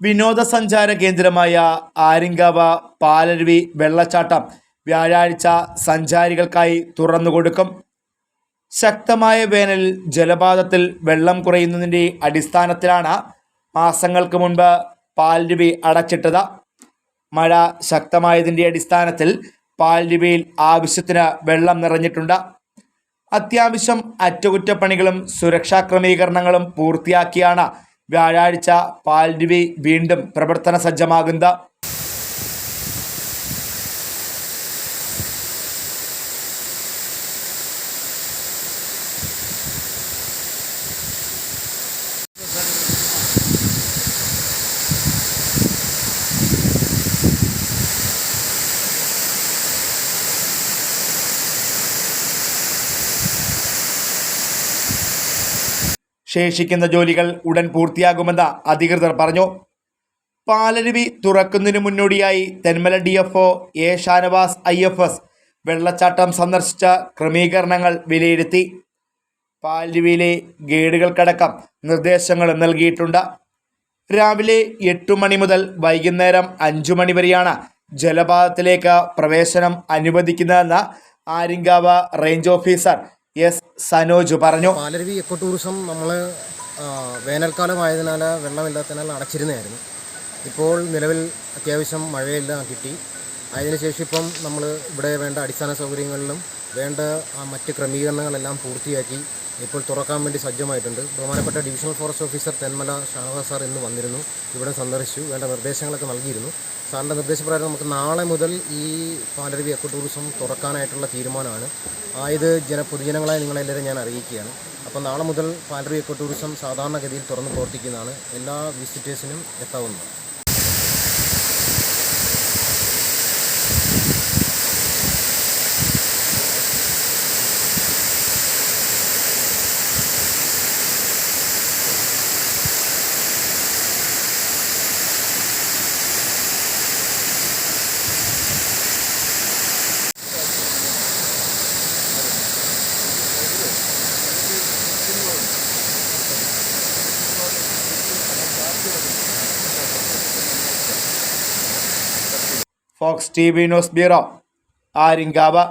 വിനോദസഞ്ചാര കേന്ദ്രമായ ആര്യങ്കാവ് പാലരുവി വെള്ളച്ചാട്ടം വ്യാഴാഴ്ച സഞ്ചാരികൾക്കായി തുറന്നുകൊടുക്കും ശക്തമായ വേനലിൽ ജലപാതത്തിൽ വെള്ളം കുറയുന്നതിന്റെ അടിസ്ഥാനത്തിലാണ് മാസങ്ങൾക്ക് മുൻപ് പാൽരുവി അടച്ചിട്ടത്. മഴ ശക്തമായതിന്റെ അടിസ്ഥാനത്തിൽ പാൽരുവിയിൽ ആവശ്യത്തിന് വെള്ളം നിറഞ്ഞിട്ടുണ്ട്. അത്യാവശ്യം അറ്റകുറ്റപ്പണികളും സുരക്ഷാ ക്രമീകരണങ്ങളും പൂർത്തിയാക്കിയാണ് വ്യാഴാഴ്ച പാൽഡിവി വീണ്ടും പ്രവർത്തന സജ്ജമാകുന്നത് ശേഷിക്കുന്ന ജോലികൾ ഉടൻ പൂർത്തിയാകുമെന്ന് അധികൃതർ പറഞ്ഞു. പാലരുവി തുറക്കുന്നതിന് മുന്നോടിയായി Thenmala D F O A Shanavas I F S വെള്ളച്ചാട്ടം സന്ദർശിച്ച ക്രമീകരണങ്ങൾ വിലയിരുത്തി. പാലരുവിയിലെ ഗൈഡുകൾക്കടക്കം നിർദ്ദേശങ്ങൾ നൽകിയിട്ടുണ്ട്. രാവിലെ എട്ടു മണി മുതൽ വൈകുന്നേരം അഞ്ചു മണി വരെയാണ് ജലപാതത്തിലേക്ക് പ്രവേശനം അനുവദിക്കുന്നതെന്ന് ആര്യങ്കാവ് റേഞ്ച് ഓഫീസർ സനോജ് പറഞ്ഞു. പാലരുവി എക്കോ ടൂറിസം നമ്മൾ വേനൽക്കാലമായതിനാൽ വെള്ളമില്ലാത്തതിനാൽ അടച്ചിരുന്നതായിരുന്നു. ഇപ്പോൾ നിലവിൽ അത്യാവശ്യം മഴയെല്ലാം കിട്ടി. അതിനുശേഷം ഇപ്പം നമ്മൾ ഇവിടെ വേണ്ട അടിസ്ഥാന സൗകര്യങ്ങളിലും വേണ്ട മറ്റ് ക്രമീകരണങ്ങളെല്ലാം പൂർത്തിയാക്കി ഇപ്പോൾ തുറക്കാൻ വേണ്ടി സജ്ജമായിട്ടുണ്ട്. ബഹുമാനപ്പെട്ട divisional forest officer Thenmala Shanavas sir ഇന്ന് വന്നിരുന്നു. ഇവിടെ സന്ദർശിച്ചു. വേണ്ട നിർദ്ദേശങ്ങളൊക്കെ നൽകിയിരുന്നു. സാറിന്റെ നിർദ്ദേശപ്രകാരം നമുക്ക് നാളെ മുതൽ ഈ പാലരുവി എക്കോ ടൂറിസം തുറക്കാനായിട്ടുള്ള തീരുമാനമാണ്. ആയത് ജന പൊതുജനങ്ങളായ നിങ്ങളെല്ലാവരും ഞാൻ അറിയിക്കുകയാണ്. അപ്പോൾ നാളെ മുതൽ പാലരുവി എക്കോ ടൂറിസം സാധാരണഗതിയിൽ തുറന്ന് പ്രവർത്തിക്കുന്നതാണ്. എല്ലാ വിസിറ്റേഴ്സിനും എത്താവുന്നത് Fox T V news bureau Aryankavu